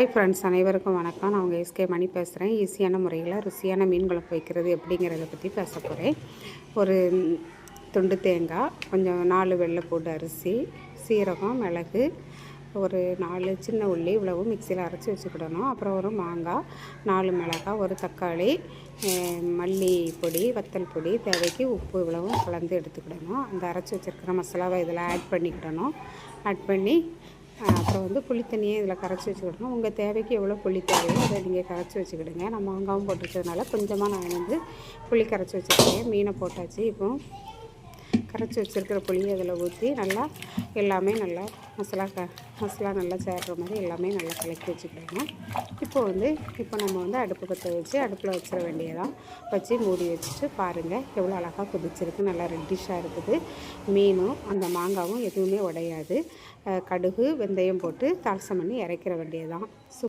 Hi friends அனைவருக்கும் வணக்கம். நான் உங்கள் எஸ்கே மணி பேசுகிறேன் ஈஸியான முறையில் ருசியான மீன் குழம்பு வைக்கிறது எப்படிங்கிறத பற்றி பேச போகிறேன் ஒரு துண்டு தேங்காய் கொஞ்சம் நாலு வெள்ளைப்பூடு அரிசி சீரகம் மிளகு ஒரு நாலு சின்ன உள்ளி இவ்வளவும் மிக்சியில் அரைச்சி வச்சுக்கிடணும். அப்புறம் ஒரு மாங்காய் நாலு மிளகாய் ஒரு தக்காளி மல்லி பொடி வத்தல் பொடி தேவைக்கு உப்பு இவ்வளவும் கலந்து எடுத்துக்கிடணும். அந்த அரைச்சி வச்சுருக்கிற மசாலாவை இதில் ஆட் பண்ணிக்கிடணும். ஆட் பண்ணி அப்புறம் வந்து புளித்தண்ணியை இதில் கரைச்சி வச்சுக்கிடணும். உங்கள் தேவைக்கு எவ்வளோ புளி தேவையோ அதை நீங்கள் கரைச்சி வச்சுக்கிடுங்க. நான் மாங்காவும் போட்டுருக்கிறதுனால கொஞ்சமாக நான் வந்து புளி கரைச்சி வச்சுருக்கேன். மீனை போட்டாச்சு. இப்போ கரைச்சி வச்சுருக்கிற புளியை அதில் ஊற்றி நல்லா எல்லாமே நல்லா மசாலா க மசாலா நல்லா சேர்ற மாதிரி எல்லாமே நல்லா கலக்கி வச்சுக்கிடணும் இப்போ வந்து இப்போ நம்ம வந்து அடுப்பு பற்ற வச்சு அடுப்பில் வச்சிட வேண்டியதான் வச்சு மூடி வச்சுட்டு பாருங்கள் எவ்வளோ அழகாக கொதிச்சிருக்கு. நல்லா ரெட்டிஷாக இருக்குது. மீனும் அந்த மாங்காவும் எதுவுமே உடையாது. கடுகு வெந்தயம் போட்டு தாசம் பண்ணி இறக்கிற வேண்டியதான்